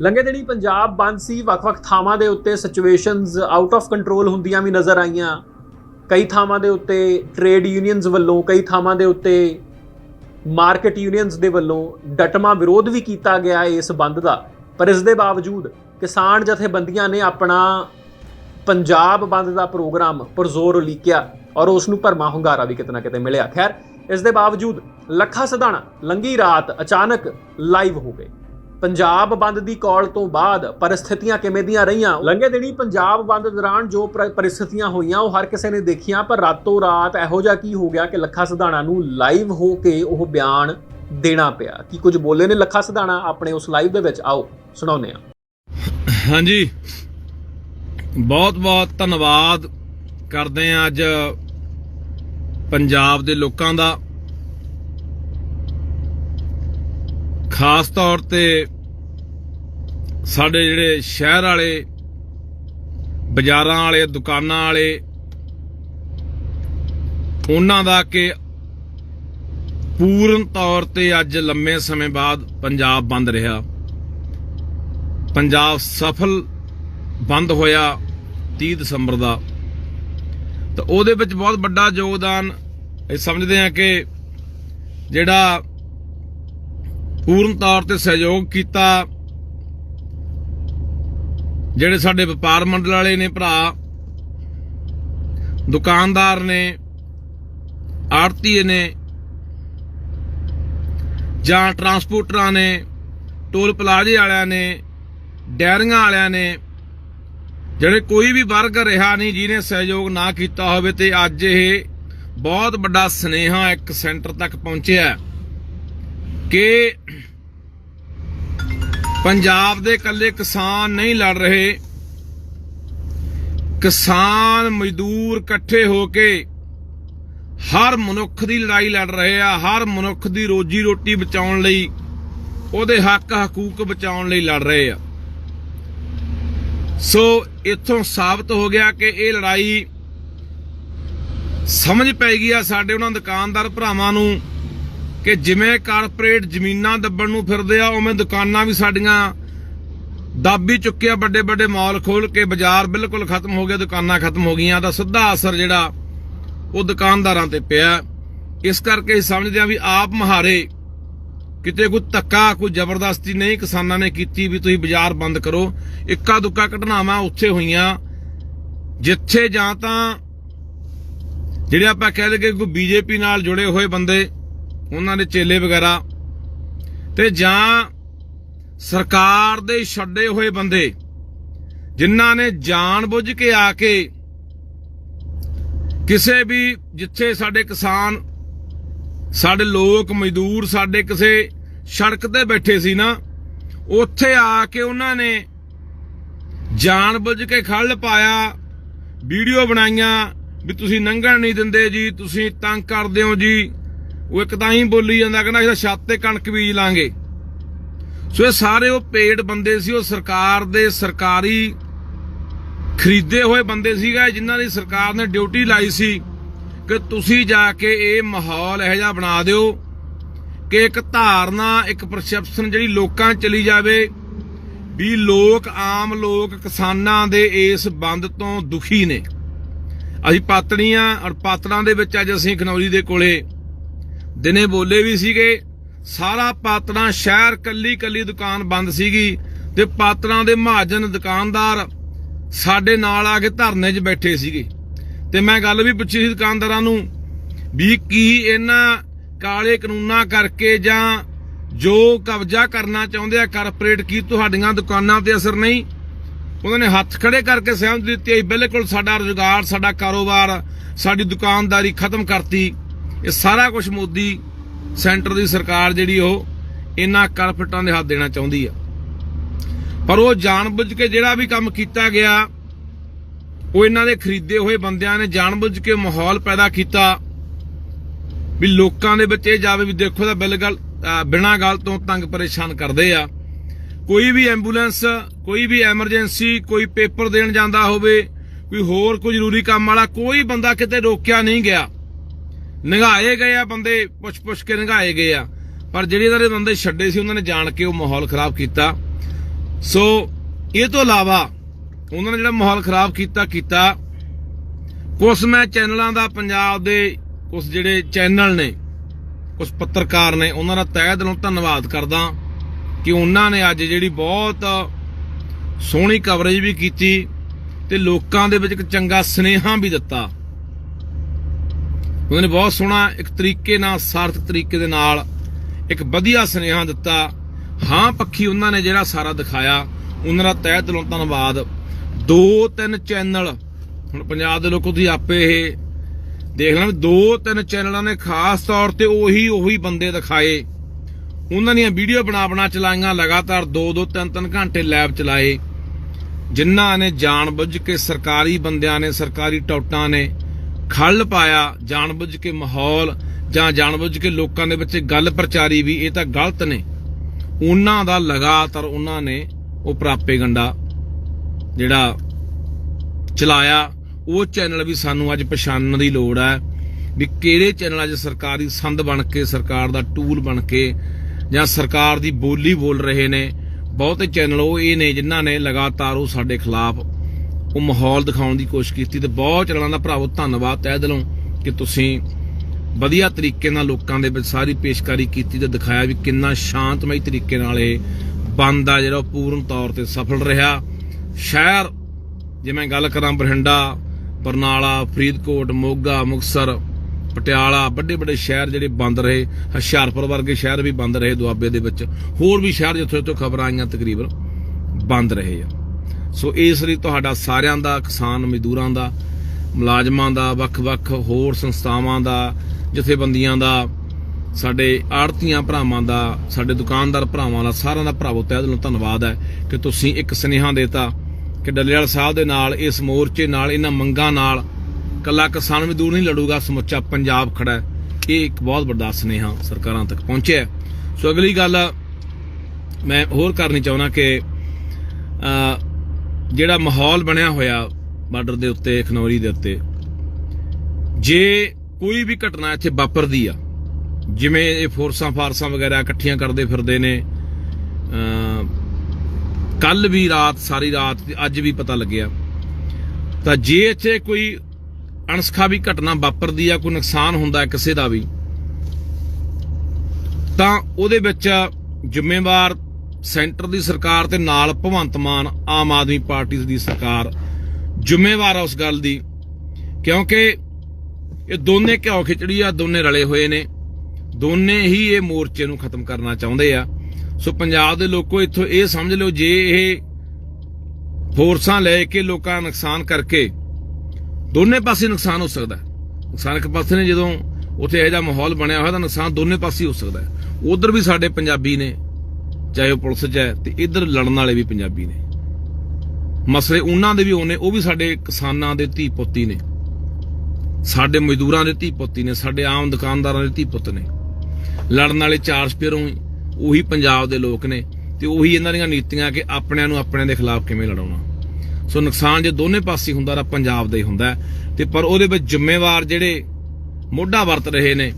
ਲੰਘੇ ਦਿਨੀ ਪੰਜਾਬ ਬੰਦ ਸੀ, ਵੱਖ-ਵੱਖ ਥਾਵਾਂ ਦੇ ਉੱਤੇ ਸਿਚੁਏਸ਼ਨਸ ਆਊਟ ਆਫ ਕੰਟਰੋਲ ਹੁੰਦੀਆਂ ਵੀ ਨਜ਼ਰ ਆਈਆਂ। ਕਈ ਥਾਵਾਂ ਦੇ ਉੱਤੇ ਟ੍ਰੇਡ ਯੂਨੀਅਨਸ ਵੱਲੋਂ, ਕਈ ਥਾਵਾਂ ਦੇ ਉੱਤੇ ਮਾਰਕੀਟ ਯੂਨੀਅਨਸ ਦੇ ਵੱਲੋਂ ਡਟਮਾ ਵਿਰੋਧ ਵੀ ਕੀਤਾ ਗਿਆ ਇਸ ਬੰਦ ਦਾ। ਪਰ ਇਸ ਦੇ ਬਾਵਜੂਦ ਕਿਸਾਨ ਜਥੇਬੰਦੀਆਂ ਨੇ ਆਪਣਾ ਪੰਜਾਬ ਬੰਦ ਦਾ ਪ੍ਰੋਗਰਾਮ ਪੁਰਜ਼ੋਰ ਉਲੀਕਿਆ ਔਰ ਉਸ ਨੂੰ ਭਰਮਾ ਹੁੰਗਾਰਾ ਵੀ ਕਿਤੇ ਨਾ ਕਿਤੇ ਮਿਲਿਆ। ਖੈਰ, ਇਸ ਦੇ ਬਾਵਜੂਦ ਲੱਖਾ ਸਦਾਣਾ ਲੰਗੀ ਰਾਤ ਅਚਾਨਕ ਲਾਈਵ ਹੋ ਗਏ। ਪੰਜਾਬ ਬੰਦ ਦੀ ਕਾਲ ਤੋਂ ਬਾਅਦ ਪਰਿਸਥਿਤੀਆਂ ਕਿਵੇਂ ਦੀਆਂ ਰਹੀਆਂ? ਲੰਘੇ ਦਿਨੀ ਪੰਜਾਬ ਬੰਦ ਦੌਰਾਨ ਜੋ ਪਰ- ਪਰਿਸਥਿਤੀਆਂ ਹੋਈਆਂ, ਉਹ ਹਰ ਕਿਸੇ ਨੇ ਦੇਖੀਆਂ, ਪਰ ਰਾਤੋਂ ਰਾਤ ਇਹੋ ਜਿਹਾ ਕੀ ਹੋ ਗਿਆ ਕਿ ਲੱਖਾ ਸਦਾਣਾ ਨੂੰ ਲਾਈਵ ਹੋ ਕੇ ਉਹ ਬਿਆਨ ਦੇਣਾ ਪਿਆ? ਕੀ ਕੁਝ ਬੋਲੇ ਨੇ ਲੱਖਾ ਸਦਾਣਾ ਆਪਣੇ ਉਸ ਲਾਈਵ ਦੇ ਵਿੱਚ? ਆਓ, ਸੁਣਾਉਂਦੇ ਹਾਂ। ਹਾਂਜੀ। ਬਹੁਤ ਬਹੁਤ ਧੰਨਵਾਦ ਕਰਦੇ ਆ ਅੱਜ ਪੰਜਾਬ ਦੇ ਲੋਕਾਂ ਦਾ। ਖਾਸ ਤੌਰ ਤੇ ਸਾਡੇ ਜਿਹੜੇ ਸ਼ਹਿਰ ਵਾਲੇ, ਬਾਜ਼ਾਰਾਂ ਵਾਲੇ, ਦੁਕਾਨਾਂ ਵਾਲੇ, ਉਹਨਾਂ ਦਾ ਕਿ ਪੂਰਨ ਤੌਰ ਤੇ ਅੱਜ ਲੰਮੇ ਸਮੇਂ ਬਾਅਦ ਪੰਜਾਬ ਬੰਦ ਰਿਹਾ। ਪੰਜਾਬ ਸਫਲ ਬੰਦ ਹੋਇਆ 30 ਦਸੰਬਰ ਦਾ। ਤਾਂ ਉਹਦੇ ਵਿੱਚ ਬਹੁਤ ਵੱਡਾ ਯੋਗਦਾਨ ਇਹ ਸਮਝਦੇ ਆ ਕਿ ਜਿਹੜਾ ਪੂਰਨ ਤੌਰ ਤੇ ਸਹਿਯੋਗ ਕੀਤਾ ਜਿਹੜੇ ਸਾਡੇ ਵਪਾਰ ਮੰਡਲ ਵਾਲੇ ਨੇ ਭਰਾ, ਦੁਕਾਨਦਾਰ ਨੇ ਆੜਤੀਏ ਨੇ, ਜਾਂ ਟਰਾਂਸਪੋਰਟਰਾਂ ਨੇ, ਟੋਲ ਪਲਾਜ਼ੇ ਵਾਲਿਆਂ ਨੇ, ਡੈਰੀਆਂ ਵਾਲਿਆਂ ਨੇ, ਜਿਹੜੇ ਕੋਈ ਵੀ ਵਰਗ ਰਿਹਾ ਨਹੀਂ, ਜਿਹਨੇ ਸਹਿਯੋਗ ਨਾ ਕੀਤਾ ਹੋਵੇ ਤੇ ਅੱਜ ਇਹ ਬਹੁਤ ਵੱਡਾ ਸਨੇਹਾ ਇੱਕ ਸੈਂਟਰ ਤੱਕ ਪਹੁੰਚਿਆ ਕਿ ਪੰਜਾਬ ਦੇ ਇਕੱਲੇ ਕਿਸਾਨ ਨਹੀਂ ਲੜ ਰਹੇ। ਕਿਸਾਨ ਮਜ਼ਦੂਰ ਇਕੱਠੇ ਹੋ ਕੇ ਹਰ ਮਨੁੱਖ ਦੀ ਲੜਾਈ ਲੜ ਰਹੇ ਆ, ਹਰ ਮਨੁੱਖ ਦੀ ਰੋਜੀ ਰੋਟੀ ਬਚਾਉਣ ਲਈ, ਉਹਦੇ ਹੱਕ ਹਕੂਕ ਬਚਾਉਣ ਲਈ ਲੜ ਰਹੇ ਆ। ਸੋ ਇਥੋਂ ਸਾਬਤ ਹੋ ਗਿਆ ਕਿ ਇਹ ਲੜਾਈ ਸਮਝ ਪੈ ਗਈ ਆ ਸਾਡੇ ਉਹਨਾਂ ਦੁਕਾਨਦਾਰ ਭਰਾਵਾਂ ਨੂੰ। ਕਿ ਜਿਵੇਂ ਕਾਰਪੋਰੇਟ ਜ਼ਮੀਨਾਂ ਦੱਬਣ ਨੂੰ ਫਿਰਦੇ ਆ, ਉਵੇਂ ਦੁਕਾਨਾਂ ਵੀ ਸਾਡੀਆਂ ਦੱਬ ਹੀ ਚੁੱਕਿਆ ਵੱਡੇ ਵੱਡੇ ਮਾਲ ਖੋਲ ਕੇ ਬਾਜ਼ਾਰ ਬਿਲਕੁਲ ਖਤਮ ਹੋ ਗਿਆ, ਦੁਕਾਨਾਂ ਖਤਮ ਹੋ ਗਈਆਂ ਦਾ ਸਿੱਧਾ ਅਸਰ ਜਿਹੜਾ ਉਹ ਦੁਕਾਨਦਾਰਾਂ ਤੇ ਪਿਆ। ਇਸ ਕਰਕੇ ਅਸੀਂ ਸਮਝਦੇ ਆ ਵੀ ਆਪ ਮਹਾਰੇ ਕਿਤੇ ਕੋਈ ਧੱਕਾ, ਕੋਈ ਜ਼ਬਰਦਸਤੀ ਨਹੀਂ ਕਿਸਾਨਾਂ ਨੇ ਕੀਤੀ ਵੀ ਤੁਸੀਂ ਬਾਜ਼ਾਰ ਬੰਦ ਕਰੋ। ਇੱਕਾ ਦੁੱਕਾ ਘਟਨਾਵਾਂ ਉੱਥੇ ਹੋਈਆਂ, ਜਿੱਥੇ ਜਾਂ ਤਾਂ ਜਿਹੜੇ ਆਪਾਂ ਕਹਿ ਲਈਏ ਕੋਈ ਬੀਜੇਪੀ ਨਾਲ ਜੁੜੇ ਹੋਏ ਬੰਦੇ ਉਹਨਾਂ ਦੇ ਚੇਲੇ ਵਗੈਰਾ। ਤੇ ਜਾਂ ਸਰਕਾਰ ਦੇ ਛੱਡੇ ਹੋਏ ਬੰਦੇ, ਜਿਨ੍ਹਾਂ ਨੇ ਜਾਣਬੁੱਝ ਕੇ ਆ ਕੇ ਕਿਸੇ ਵੀ ਜਿੱਥੇ ਸਾਡੇ ਕਿਸਾਨ, ਸਾਡੇ ਲੋਕ ਮਜ਼ਦੂਰ, ਸਾਡੇ ਕਿਸੇ ਸੜਕ ਤੇ ਬੈਠੇ ਸੀ ਨਾ, ਉੱਥੇ ਆ ਕੇ ਉਹਨਾਂ ਨੇ ਜਾਣਬੁੱਝ ਕੇ ਖੱਲ ਪਾਇਆ, ਵੀਡੀਓ ਬਣਾਈਆਂ ਵੀ ਤੁਸੀਂ ਨੰਗਣ ਨਹੀਂ ਦਿੰਦੇ ਜੀ, ਤੁਸੀਂ ਤੰਗ ਕਰਦੇ ਹੋ ਜੀ। ਉਹ ਇੱਕ ਤਾਂ ਹੀ ਬੋਲੀ ਜਾਂਦਾ, ਕਹਿੰਦਾ ਇਹਦਾ ਛੱਤ ਤੇ ਕਣਕ ਬੀਜ ਲਾਂਗੇ। ਸੋ ਇਹ ਸਾਰੇ ਉਹ ਪੇਡ ਬੰਦੇ ਸੀ, ਉਹ ਸਰਕਾਰ ਦੇ ਸਰਕਾਰੀ ਖਰੀਦੇ ਹੋਏ ਬੰਦੇ ਸੀਗਾ ਜਿਨ੍ਹਾਂ ਦੀ ਸਰਕਾਰ ਨੇ ਡਿਊਟੀ ਲਾਈ ਸੀ ਕਿ ਤੁਸੀਂ ਜਾ ਕੇ ਇਹ ਮਾਹੌਲ ਇਹੋ ਜਿਹਾ ਬਣਾ ਦਿਓ ਕਿ ਇੱਕ ਧਾਰਨਾ, ਇੱਕ ਪਰਸੈਪਸ਼ਨ ਜਿਹੜੀ ਲੋਕਾਂ ਚਲੀ ਜਾਵੇ ਵੀ ਲੋਕ, ਆਮ ਲੋਕ ਕਿਸਾਨਾਂ ਦੇ ਇਸ ਬੰਦ ਤੋਂ ਦੁਖੀ ਨੇ। ਅਸੀਂ ਪਾਤੜੀਆਂ ਔਰ ਪਾਤੜਾਂ ਦੇ ਵਿੱਚ ਅੱਜ ਅਸੀਂ ਖਨੌਰੀ ਦੇ ਕੋਲੇ ਦਿਨੇ ਬੋਲੇ ਵੀ ਸੀਗੇ, ਸਾਰਾ ਪਾਤੜਾਂ ਸ਼ਹਿਰ ਕੱਲੀ ਕੱਲੀ ਦੁਕਾਨ ਬੰਦ ਸੀਗੀ ਤੇ ਪਾਤੜਾਂ ਦੇ ਮਹਾਜਨ ਦੁਕਾਨਦਾਰ ਸਾਡੇ ਨਾਲ ਆ ਕੇ ਧਰਨੇ 'ਚ ਬੈਠੇ ਸੀਗੇ। ਤੇ ਮੈਂ ਗੱਲ ਵੀ ਪੁੱਛੀ ਸੀ ਦੁਕਾਨਦਾਰਾਂ ਨੂੰ ਵੀ ਕੀ ਇਹਨਾਂ ਕਾਲੇ ਕਾਨੂੰਨਾਂ ਕਰਕੇ ਜਾਂ ਜੋ ਕਬਜ਼ਾ ਕਰਨਾ ਚਾਹੁੰਦੇ ਆ ਕਾਰਪੋਰੇਟ ਕੀ ਤੁਹਾਡੀਆਂ ਦੁਕਾਨਾਂ ਤੇ ਅਸਰ ਨਹੀਂ? ਉਹਨਾਂ ਨੇ ਹੱਥ ਖੜੇ ਕਰਕੇ ਸਹਿਮਤ ਦਿੱਤੀ ਬਿਲਕੁਲ ਸਾਡਾ ਰੁਜ਼ਗਾਰ, ਸਾਡਾ ਕਾਰੋਬਾਰ, ਸਾਡੀ ਦੁਕਾਨਦਾਰੀ ਖਤਮ ਕਰਤੀ। ਇਹ ਸਾਰਾ ਕੁਝ ਮੋਦੀ ਸੈਂਟਰ ਦੀ ਸਰਕਾਰ ਜਿਹੜੀ ਉਹ ਇਹਨਾਂ ਕਾਰਪੋਰੇਟਾਂ ਦੇ ਹੱਥ ਦੇਣਾ ਚਾਹੁੰਦੀ ਆ। ਪਰ ਉਹ ਜਾਣਬੁੱਝ ਕੇ ਜਿਹੜਾ ਵੀ ਕੰਮ ਕੀਤਾ ਗਿਆ, ਉਹ ਇਹਨਾਂ ਦੇ ਖਰੀਦੇ ਹੋਏ ਬੰਦਿਆਂ ਨੇ ਜਾਣਬੁੱਝ ਕੇ ਮਾਹੌਲ ਪੈਦਾ ਕੀਤਾ ਵੀ ਲੋਕਾਂ ਦੇ ਵਿੱਚ ਇਹ ਜਾਵੇ ਵੀ ਦੇਖੋ ਦਾ ਬਿਲ ਗੱਲ ਬਿਨਾ ਗੱਲ ਤੋਂ ਤੰਗ ਪਰੇਸ਼ਾਨ ਕਰਦੇ ਆ। ਕੋਈ ਵੀ ਐਂਬੂਲੈਂਸ, ਕੋਈ ਵੀ ਐਮਰਜੈਂਸੀ, ਕੋਈ ਪੇਪਰ ਦੇਣ ਜਾਂਦਾ ਹੋਵੇ, ਕੋਈ ਹੋਰ ਕੋਈ ਜ਼ਰੂਰੀ ਕੰਮ ਵਾਲਾ, ਕੋਈ ਬੰਦਾ ਕਿਤੇ ਰੋਕਿਆ ਨਹੀਂ ਗਿਆ। ਨਿਗਾਏ ਗਏ ਆ ਬੰਦੇ ਪੁੱਛ ਪੁੱਛ ਕੇ ਨਿਗਾਏ ਗਏ ਆ। ਪਰ ਜਿਹੜੇ ਇਹਨਾਂ ਦੇ ਬੰਦੇ ਛੱਡੇ ਸੀ, ਉਹਨਾਂ ਨੇ ਜਾਣ ਕੇ ਉਹ ਮਾਹੌਲ ਖਰਾਬ ਕੀਤਾ। ਸੋ, ਇਹ ਤੋਂ ਇਲਾਵਾ ਉਹਨਾਂ ਨੇ ਜਿਹੜਾ ਮਾਹੌਲ ਖਰਾਬ ਕੀਤਾ ਕੀਤਾ। ਕੁਝ ਮੈਂ ਚੈਨਲਾਂ ਦਾ, ਪੰਜਾਬ ਦੇ ਕੁਝ ਜਿਹੜੇ ਚੈਨਲ ਨੇ ਕੁਝ ਪੱਤਰਕਾਰ ਨੇ, ਉਹਨਾਂ ਦਾ ਤਹਿ ਦਿਲੋਂ ਧੰਨਵਾਦ ਕਰਦਾ ਕਿ ਉਹਨਾਂ ਨੇ ਅੱਜ ਜਿਹੜੀ ਬਹੁਤ ਸੋਹਣੀ ਕਵਰੇਜ ਵੀ ਕੀਤੀ ਤੇ ਲੋਕਾਂ ਦੇ ਵਿੱਚ ਇੱਕ ਚੰਗਾ ਸਨੇਹਾ ਵੀ ਦਿੱਤਾ। ਉਹਨਾਂ ਨੇ ਬਹੁਤ ਸੋਹਣਾ ਇੱਕ ਤਰੀਕੇ ਨਾਲ, ਸਾਰਥਕ ਤਰੀਕੇ ਦੇ ਨਾਲ ਇੱਕ ਵਧੀਆ ਸੁਨੇਹਾ ਦਿੱਤਾ। ਹਾਂ, ਪੱਖੀ ਉਹਨਾਂ ਨੇ ਜਿਹੜਾ ਸਾਰਾ ਦਿਖਾਇਆ, ਉਹਨਾਂ ਦਾ ਤਹਿ ਦਿਲੋਂ ਧੰਨਵਾਦ। ਦੋ ਤਿੰਨ ਚੈਨਲ, ਹੁਣ ਪੰਜਾਬ ਦੇ ਲੋਕੋ ਤੁਸੀਂ ਆਪੇ ਇਹ ਦੇਖ ਲੈਣਾ ਵੀ ਦੋ ਤਿੰਨ ਚੈਨਲਾਂ ਨੇ ਖਾਸ ਤੌਰ ਤੇ ਉਹੀ ਉਹੀ ਬੰਦੇ ਦਿਖਾਏ। ਉਹਨਾਂ ਦੀਆਂ ਵੀਡੀਓ ਬਣਾ ਬਣਾ ਚਲਾਈਆਂ, ਲਗਾਤਾਰ 2-2 3-3 ਘੰਟੇ ਲੈਬ ਚਲਾਏ। ਜਿਨ੍ਹਾਂ ਨੇ ਜਾਣਬੁੱਝ ਕੇ ਸਰਕਾਰੀ ਬੰਦਿਆਂ ਨੇ, ਸਰਕਾਰੀ ਟੌਟਾਂ ਨੇ ਖੱਲ ਪਾਇਆ, ਜਾਣਬੁੱਝ ਕੇ ਮਾਹੌਲ ਜਾਂ ਜਾਣਬੁੱਝ ਕੇ ਲੋਕਾਂ ਦੇ ਵਿੱਚ ਗੱਲ ਪ੍ਰਚਾਰੀ ਵੀ, ਇਹ ਤਾਂ ਗਲਤ ਨੇ। ਉਹਨਾਂ ਦਾ ਲਗਾਤਾਰ ਉਹਨਾਂ ਨੇ ਉਹ ਪ੍ਰਾਪੇ ਗੰਡਾ ਜਿਹੜਾ ਚਲਾਇਆ, ਉਹ ਚੈਨਲ ਵੀ ਸਾਨੂੰ ਅੱਜ ਪਛਾਣਨ ਦੀ ਲੋੜ ਹੈ ਵੀ ਕਿਹੜੇ ਚੈਨਲ ਅੱਜ ਸਰਕਾਰੀ ਸੰਦ ਬਣ ਕੇ, ਸਰਕਾਰ ਦਾ ਟੂਲ ਬਣ ਕੇ ਜਾਂ ਸਰਕਾਰ ਦੀ ਬੋਲੀ ਬੋਲ ਰਹੇ ਨੇ। ਬਹੁਤੇ ਚੈਨਲ ਉਹ ਇਹ ਨੇ ਜਿਨ੍ਹਾਂ ਨੇ ਲਗਾਤਾਰ ਉਹ ਸਾਡੇ ਖਿਲਾਫ ਉਹ ਮਾਹੌਲ ਦਿਖਾਉਣ ਦੀ ਕੋਸ਼ਿਸ਼ ਕੀਤੀ ਤੇ ਬਹੁਤ ਚੈਨਲਾਂ ਦਾ ਭਰਾਵੋ ਧੰਨਵਾਦ, ਤਹਿ ਦਿਲੋਂ ਕਿ ਤੁਸੀਂ ਵਧੀਆ ਤਰੀਕੇ ਨਾਲ ਲੋਕਾਂ ਦੇ ਵਿੱਚ ਸਾਰੀ ਪੇਸ਼ਕਾਰੀ ਕੀਤੀ ਤੇ ਦਿਖਾਇਆ ਵੀ ਕਿੰਨਾ ਸ਼ਾਂਤਮਈ ਤਰੀਕੇ ਨਾਲ ਇਹ ਬੰਦ ਆ ਜਿਹੜਾ ਉਹ ਪੂਰਨ ਤੌਰ ਤੇ ਸਫਲ ਰਿਹਾ। ਸ਼ਹਿਰ, ਜੇ ਮੈਂ ਗੱਲ ਕਰਾਂ ਬਠਿੰਡਾ, ਬਰਨਾਲਾ, ਫਰੀਦਕੋਟ, ਮੋਗਾ ਮੁਕਸਰ ਪਟਿਆਲਾ ਵੱਡੇ ਵੱਡੇ ਸ਼ਹਿਰ ਜਿਹੜੇ ਬੰਦ ਰਹੇ, ਹੁਸ਼ਿਆਰਪੁਰ ਵਰਗੇ ਸ਼ਹਿਰ ਵੀ ਬੰਦ ਰਹੇ ਦੁਆਬੇ ਦੇ ਵਿੱਚ। ਹੋਰ ਵੀ ਸ਼ਹਿਰ ਜਿੱਥੋਂ ਜਿੱਥੋਂ ਖਬਰਾਂ ਆਈਆਂ ਤਕਰੀਬਨ ਬੰਦ ਰਹੇ ਆ। ਸੋ ਇਸ ਲਈ ਤੁਹਾਡਾ ਸਾਰਿਆਂ ਦਾ, ਕਿਸਾਨ ਮਜ਼ਦੂਰਾਂ ਦਾ, ਮੁਲਾਜ਼ਮਾਂ ਦਾ, ਵੱਖ-ਵੱਖ ਹੋਰ ਸੰਸਥਾਵਾਂ ਦਾ, ਜਥੇਬੰਦੀਆਂ ਦਾ, ਸਾਡੇ ਆੜਤੀਆਂ ਭਰਾਵਾਂ ਦਾ, ਸਾਡੇ ਦੁਕਾਨਦਾਰ ਭਰਾਵਾਂ ਦਾ, ਸਾਰਿਆਂ ਦਾ ਭਰਾਵੋ ਤਹਿ ਦਿਲੋਂ ਧੰਨਵਾਦ ਹੈ ਕਿ ਤੁਸੀਂ ਇੱਕ ਸੁਨੇਹਾ ਦੇਤਾ ਕਿ ਡੱਲੇਵਾਲ ਸਾਹਿਬ ਦੇ ਨਾਲ, ਇਸ ਮੋਰਚੇ ਨਾਲ, ਇਹਨਾਂ ਮੰਗਾਂ ਨਾਲ ਕੱਲਾ ਕਿਸਾਨ ਮਜ਼ਦੂਰ ਨਹੀਂ ਲੜੂਗਾ, ਸਮੁੱਚਾ ਪੰਜਾਬ ਖੜਾ ਇਹ ਇੱਕ ਬਹੁਤ ਵੱਡਾ ਸੁਨੇਹਾ ਸਰਕਾਰਾਂ ਤੱਕ ਪਹੁੰਚਿਆ ਸੋ ਅਗਲੀ ਗੱਲ ਮੈਂ ਹੋਰ ਕਰਨੀ ਚਾਹੁੰਦਾ ਕਿ ਜਿਹੜਾ ਮਾਹੌਲ ਬਣਿਆ ਹੋਇਆ ਬਾਰਡਰ ਦੇ ਉੱਤੇ, ਖਨੌਰੀ ਦੇ ਉੱਤੇ, ਜੇ ਕੋਈ ਵੀ ਘਟਨਾ ਇੱਥੇ ਵਾਪਰਦੀ ਆ, ਜਿਵੇਂ ਇਹ ਫੋਰਸਾਂ ਫਾਰਸਾਂ ਵਗੈਰਾ ਇਕੱਠੀਆਂ ਕਰਦੇ ਫਿਰਦੇ ਨੇ ਕੱਲ ਵੀ ਰਾਤ, ਸਾਰੀ ਰਾਤ ਅੱਜ ਵੀ ਪਤਾ ਲੱਗਿਆ, ਤਾਂ ਜੇ ਇੱਥੇ ਕੋਈ ਅਣਸਖਾਵੀ ਘਟਨਾ ਵਾਪਰਦੀ ਆ, ਕੋਈ ਨੁਕਸਾਨ ਹੁੰਦਾ ਕਿਸੇ ਦਾ ਵੀ, ਤਾਂ ਉਹਦੇ ਵਿੱਚ ਜ਼ਿੰਮੇਵਾਰ ਸੈਂਟਰ ਦੀ ਸਰਕਾਰ ਤੇ ਨਾਲ ਭਗਵੰਤ ਮਾਨ, ਆਮ ਆਦਮੀ ਪਾਰਟੀ ਦੀ ਸਰਕਾਰ ਜ਼ਿੰਮੇਵਾਰ ਆ ਉਸ ਗੱਲ ਦੀ, ਕਿਉਂਕਿ ਇਹ ਦੋਨੇ ਘਿਓ ਖਿਚੜੀ ਆ, ਦੋਨੇ ਰਲੇ ਹੋਏ ਨੇ, ਦੋਨੇ ਹੀ ਇਹ ਮੋਰਚੇ ਨੂੰ ਖਤਮ ਕਰਨਾ ਚਾਹੁੰਦੇ ਆ। ਸੋ ਪੰਜਾਬ ਦੇ ਲੋਕੋ, ਇੱਥੋਂ ਇਹ ਸਮਝ ਲਓ, ਜੇ ਇਹ ਫੋਰਸਾਂ ਲੈ ਕੇ ਲੋਕਾਂ ਦਾ ਨੁਕਸਾਨ ਕਰਕੇ ਦੋਨੇ ਪਾਸੇ ਨੁਕਸਾਨ ਹੋ ਸਕਦਾ ਨੁਕਸਾਨ ਇੱਕ ਪਾਸੇ ਨੇ, ਜਦੋਂ ਉੱਥੇ ਇਹੋ ਜਿਹਾ ਮਾਹੌਲ ਬਣਿਆ ਹੋਇਆ ਤਾਂ ਨੁਕਸਾਨ ਦੋਨੇ ਪਾਸੇ ਹੋ ਸਕਦਾ ਹੈ। ਉਧਰ ਵੀ ਸਾਡੇ ਪੰਜਾਬੀ ਨੇ ਚਾਹੇ ਉਹ ਪੁਲਿਸ 'ਚ ਹੈ ਤੇ ਇੱਧਰ ਲੜਨ ਵਾਲੇ ਵੀ ਪੰਜਾਬੀ ਨੇ। ਮਸਲੇ ਉਹਨਾਂ ਦੇ ਵੀ ਉਹਨੇ ਉਹ ਵੀ ਸਾਡੇ ਕਿਸਾਨਾਂ ਦੇ ਧੀ ਪੁੱਤੀ ਨੇ। ਸਾਡੇ ਮਜ਼ਦੂਰਾਂ ਦੇ ਧੀ ਪੁੱਤੀ ਨੇ, ਸਾਡੇ ਆਮ ਦੁਕਾਨਦਾਰਾਂ ਦੇ ਧੀ ਪੁੱਤ ਨੇ। ਲੜਨ ਵਾਲੇ ਚਾਰ ਸਪੇਰੋਂ ਹੀ ਉਹੀ ਪੰਜਾਬ ਦੇ ਲੋਕ ਨੇ ਤੇ ਉਹੀ ਇਹਨਾਂ ਦੀਆਂ ਨੀਤੀਆਂ ਕਿ ਆਪਣਿਆਂ ਨੂੰ ਆਪਣਿਆਂ ਦੇ ਖਿਲਾਫ ਕਿਵੇਂ ਲੜਾਉਣਾ। ਸੋ ਨੁਕਸਾਨ ਜੇ ਦੋਨੇ ਪਾਸੇ ਹੁੰਦਾ ਤਾਂ ਪੰਜਾਬ ਦਾ ਹੀ ਹੁੰਦਾ। ਹੈ। ਤੇ ਪਰ ਉਹਦੇ ਵਿੱਚ ਜ਼ਿੰਮੇਵਾਰ ਜਿਹੜੇ ਮੋਢਾ ਵਰਤ ਰਹੇ ਨੇ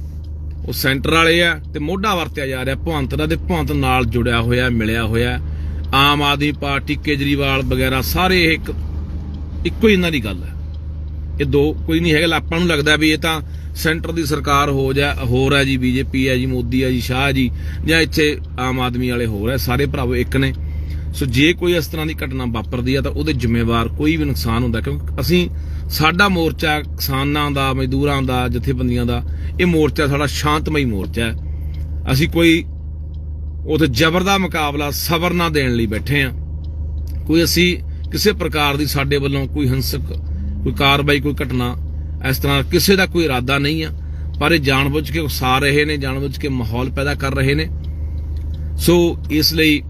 ਉਹ ਸੈਂਟਰ ਵਾਲੇ ਆ ਤੇ ਮੋਢਾ ਵਰਤਿਆ ਜਾ ਰਿਹਾ ਭਵੰਤ ਦਾ ਤੇ ਭਵੰਤ ਨਾਲ ਜੁੜਿਆ ਹੋਇਆ, ਮਿਲਿਆ ਹੋਇਆ। ਆਮ ਆਦਮੀ ਪਾਰਟੀ, ਕੇਜਰੀਵਾਲ ਵਗੈਰਾ ਸਾਰੇ ਇਹ ਇੱਕ, ਇੱਕੋ ਹੀ ਇਹਨਾਂ ਦੀ ਗੱਲ ਹੈ। ਇਹ ਦੋ ਕੋਈ ਨਹੀਂ ਹੈਗਾ, ਆਪਾਂ ਨੂੰ ਲੱਗਦਾ ਵੀ ਇਹ ਤਾਂ ਸੈਂਟਰ ਦੀ ਸਰਕਾਰ ਹੋ ਜਾ, ਹੋਰ ਹੈ ਜੀ, ਬੀਜੇਪੀ ਹੈ ਜੀ, ਮੋਦੀ ਹੈ ਜੀ, ਸ਼ਾਹ ਜੀ, ਜਾਂ ਇੱਥੇ ਆਮ ਆਦਮੀ ਵਾਲੇ ਹੋਰ ਹੈ, ਸਾਰੇ ਭਰਾਵੋ ਇੱਕ ਨੇ। ਸੋ ਜੇ ਕੋਈ ਇਸ ਤਰ੍ਹਾਂ ਦੀ ਘਟਨਾ ਵਾਪਰਦੀ ਹੈ ਤਾਂ ਉਹਦੇ ਜ਼ਿੰਮੇਵਾਰ ਕੋਈ ਵੀ ਨੁਕਸਾਨ ਹੁੰਦਾ, ਕਿਉਂਕਿ ਅਸੀਂ, ਸਾਡਾ ਮੋਰਚਾ ਕਿਸਾਨਾਂ ਦਾ, ਮਜ਼ਦੂਰਾਂ ਦਾ, ਜਥੇਬੰਦੀਆਂ ਦਾ, ਇਹ ਮੋਰਚਾ ਸਾਡਾ ਸ਼ਾਂਤਮਈ ਮੋਰਚਾ ਹੈ। ਅਸੀਂ ਕੋਈ ਉਹਦੇ ਜ਼ਬਰ ਦਾ ਮੁਕਾਬਲਾ ਸਬਰ ਨਾ ਦੇਣ ਲਈ ਬੈਠੇ ਆ ਕੋਈ ਅਸੀਂ ਕਿਸੇ ਪ੍ਰਕਾਰ ਦੀ ਸਾਡੇ ਵੱਲੋਂ ਕੋਈ ਹਿੰਸਕ, ਕੋਈ ਕਾਰਵਾਈ, ਕੋਈ ਘਟਨਾ, ਇਸ ਤਰ੍ਹਾਂ ਕਿਸੇ ਦਾ ਕੋਈ ਇਰਾਦਾ ਨਹੀਂ ਆ। ਪਰ ਇਹ ਜਾਣਬੁੱਝ ਕੇ ਉਕਸਾ ਰਹੇ ਨੇ, ਜਾਣਬੁੱਝ ਕੇ ਮਾਹੌਲ ਪੈਦਾ ਕਰ ਰਹੇ ਨੇ। ਸੋ ਇਸ ਲਈ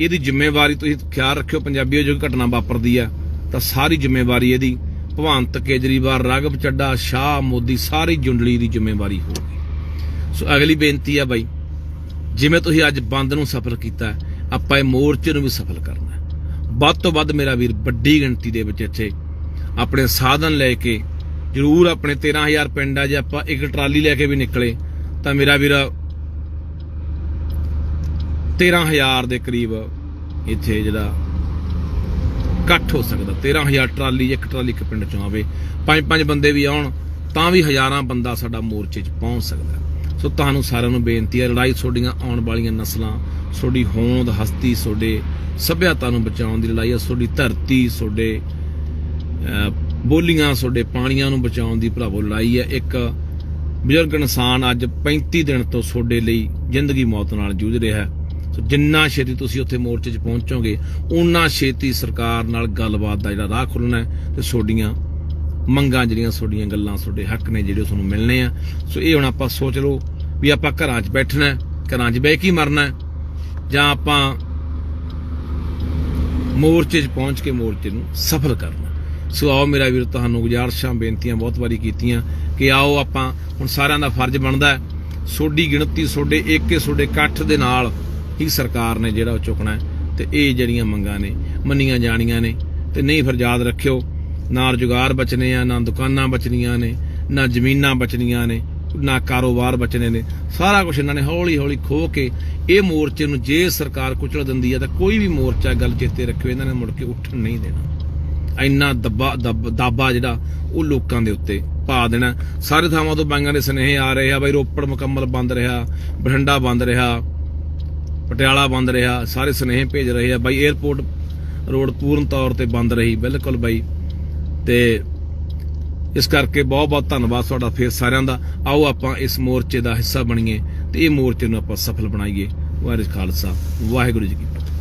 ਇਹਦੀ ਜ਼ਿੰਮੇਵਾਰੀ ਤੁਸੀਂ ਖਿਆਲ ਰੱਖਿਓ, ਪੰਜਾਬੀਓ ਜੋ ਘਟਨਾ ਵਾਪਰਦੀ ਆ, ਤਾਂ ਸਾਰੀ ਜ਼ਿੰਮੇਵਾਰੀ ਇਹਦੀ ਭਵੰਤ ਕੇਜਰੀਵਾਲ, ਰਾਘਵ ਚੱਡਾ ਸ਼ਾਹ ਮੋਦੀ ਸਾਰੀ ਜੁੰਡਲੀ ਦੀ ਜ਼ਿੰਮੇਵਾਰੀ ਹੋਊਗੀ। ਸੋ ਅਗਲੀ ਬੇਨਤੀ ਆ ਬਾਈ, ਜਿਵੇਂ ਤੁਸੀਂ ਅੱਜ ਬੰਦ ਨੂੰ ਸਫਲ ਕੀਤਾ, ਆਪਾਂ ਇਹ ਮੋਰਚੇ ਨੂੰ ਵੀ ਸਫਲ ਕਰਨਾ ਵੱਧ ਤੋਂ ਵੱਧ ਮੇਰਾ ਵੀਰ, ਵੱਡੀ ਗਿਣਤੀ ਦੇ ਵਿੱਚ ਇੱਥੇ ਆਪਣੇ ਸਾਧਨ ਲੈ ਕੇ, ਜ਼ਰੂਰ ਆਪਣੇ 13000 ਪਿੰਡ ਆ, ਜੇ ਆਪਾਂ ਇੱਕ ਟਰਾਲੀ ਲੈ ਕੇ ਵੀ ਨਿਕਲੇ, ਤਾਂ ਮੇਰਾ ਵੀਰ 13000 ਦੇ ਕਰੀਬ ਇੱਥੇ ਜਿਹੜਾ ਇਕੱਠ ਹੋ ਸਕਦਾ। 13000 ਟਰਾਲੀ, ਇੱਕ ਟਰਾਲੀ ਇੱਕ ਪਿੰਡ ਚੋਂ ਆਵੇ ਪੰਜ ਪੰਜ ਬੰਦੇ ਵੀ ਆਉਣ, ਤਾਂ ਵੀ ਹਜ਼ਾਰਾਂ ਬੰਦਾ ਸਾਡਾ ਮੋਰਚੇ 'ਚ ਪਹੁੰਚ ਸਕਦਾ। ਸੋ ਤੁਹਾਨੂੰ ਸਾਰਿਆਂ ਨੂੰ ਬੇਨਤੀ ਹੈ, ਲੜਾਈ ਤੁਹਾਡੀਆਂ ਆਉਣ ਵਾਲੀਆਂ ਨਸਲਾਂ, ਤੁਹਾਡੀ ਹੋਂਦ, ਹਸਤੀ, ਤੁਹਾਡੇ ਸੱਭਿਅਤਾ ਨੂੰ ਬਚਾਉਣ ਦੀ ਲੜਾਈ ਹੈ, ਤੁਹਾਡੀ ਧਰਤੀ, ਤੁਹਾਡੇ ਬੋਲੀਆਂ, ਤੁਹਾਡੇ ਪਾਣੀਆਂ ਨੂੰ ਬਚਾਉਣ ਦੀ ਭਰਾਵੋ ਲੜਾਈ ਹੈ। ਇੱਕ ਬਜ਼ੁਰਗ ਇਨਸਾਨ ਅੱਜ 35 ਦਿਨ ਤੋਂ ਤੁਹਾਡੇ ਲਈ ਜ਼ਿੰਦਗੀ ਮੌਤ ਨਾਲ ਜੂਝ ਰਿਹਾ ਹੈ। ਸੋ ਜਿੰਨਾ ਛੇਤੀ ਤੁਸੀਂ ਉੱਥੇ ਮੋਰਚੇ 'ਚ ਪਹੁੰਚੋਗੇ ਉਨਾ ਛੇਤੀ ਸਰਕਾਰ ਨਾਲ ਗੱਲਬਾਤ ਦਾ ਜਿਹੜਾ ਰਾਹ ਖੁੱਲਣਾ ਹੈ ਤੇ ਤੁਹਾਡੀਆਂ ਮੰਗਾਂ ਜਿਹੜੀਆਂ ਤੁਹਾਡੀਆਂ ਗੱਲਾਂ ਤੁਹਾਡੇ ਹੱਕ ਨੇ ਜਿਹੜੇ ਉਹ ਤੁਹਾਨੂੰ ਮਿਲਣੇ ਆ। ਸੋ ਇਹ ਹੁਣ ਆਪਾਂ ਸੋਚ ਲਓ ਵੀ ਆਪਾਂ ਘਰਾਂ 'ਚ ਬੈਠਣਾ ਘਰਾਂ 'ਚ ਬਹਿ ਕੇ ਮਰਨਾ ਜਾਂ ਆਪਾਂ ਮੋਰਚੇ 'ਚ ਪਹੁੰਚ ਕੇ ਮੋਰਚੇ ਨੂੰ ਸਫਲ ਕਰਨਾ ਸੋ ਆਓ ਮੇਰਾ ਵੀਰ, ਤੁਹਾਨੂੰ ਗੁਜ਼ਾਰਿਸ਼ਾਂ, ਬੇਨਤੀਆਂ ਬਹੁਤ ਵਾਰੀ ਕੀਤੀਆਂ ਕਿ ਆਓ ਆਪਾਂ, ਹੁਣ ਸਾਰਿਆਂ ਦਾ ਫਰਜ਼ ਬਣਦਾ ਹੈ, ਸੋਡੀ ਗਿਣਤੀ, ਸੋਡੇ ਏਕੇ, ਸੋਡੇ ਇਕੱਠ ਦੇ ਨਾਲ ਹੀ ਸਰਕਾਰ ਨੇ ਜਿਹੜਾ ਉਹ ਚੁੱਕਣਾ ਹੈ ਤੇ ਇਹ ਜਿਹੜੀਆਂ ਮੰਗਾਂ ਨੇ, ਮੰਨੀਆਂ ਜਾਣੀਆਂ ਨੇ, ਤੇ ਨਹੀਂ ਫਿਰ ਯਾਦ ਰੱਖਿਓ, ਨਾ ਰੁਜ਼ਗਾਰ ਬਚਨੇ ਆ, ਨਾ ਦੁਕਾਨਾਂ ਬਚਣੀਆਂ ਨੇ, ਨਾ ਜ਼ਮੀਨਾਂ ਬਚਣੀਆਂ ਨੇ, ਨਾ ਕਾਰੋਬਾਰ ਬਚਣੇ ਨੇ, ਸਾਰਾ ਕੁਝ ਇਹਨਾਂ ਨੇ ਹੌਲੀ ਹੌਲੀ ਖੋ ਕੇ ਇਹ ਮੋਰਚੇ ਨੂੰ ਜੇ ਸਰਕਾਰ ਕੁਚਲ ਦਿੰਦੀ ਹੈ ਤਾਂ ਕੋਈ ਵੀ ਮੋਰਚਾ ਗੱਲ ਚੇਤੇ ਰੱਖਿਓ, ਇਹਨਾਂ ਨੇ ਮੁੜ ਕੇ ਉੱਠਣ ਨਹੀਂ ਦੇਣਾ। ਇੰਨਾ ਦੱਬਾ, ਦੱਬ- ਦਾਬਾ ਜਿਹੜਾ ਉਹ ਲੋਕਾਂ ਦੇ ਉੱਤੇ ਪਾ ਦੇਣਾ। ਸਾਰੇ ਥਾਵਾਂ ਤੋਂ ਬਾਈਆਂ ਦੇ ਸੁਨੇਹੇ ਆ ਰਹੇ ਆ, ਬਈ ਰੋਪੜ ਮੁਕੰਮਲ ਬੰਦ ਰਿਹਾ, ਬਠਿੰਡਾ ਬੰਦ ਰਿਹਾ ਪਟਿਆਲਾ ਬੰਦ ਰਿਹਾ, ਸਾਰੇ ਸੁਨੇਹੇ ਭੇਜ ਰਹੇ ਆ। ਬਾਈ 에어ਪੋਰਟ ਰੋਡ ਪੂਰਨ ਤੌਰ ਤੇ ਬੰਦ ਰਹੀ, ਬਿਲਕੁਲ ਬਾਈ। ਤੇ ਇਸ ਕਰਕੇ ਬਹੁਤ ਬਹੁਤ ਧੰਨਵਾਦ ਤੁਹਾਡਾ ਫੇਰ ਸਾਰਿਆਂ ਦਾ। ਆਓ ਆਪਾਂ ਇਸ ਮੋਰਚੇ ਦਾ ਹਿੱਸਾ ਬਣੀਏ ਤੇ ਇਹ ਮੋਰਚੇ ਨੂੰ ਆਪਾਂ ਸਫਲ ਬਣਾਈਏ। ਵਾਹਿਗੁਰੂ ਖਾਲਸਾ, ਵਾਹਿਗੁਰੂ ਜੀ ਕੀ ਫਤਿਹ।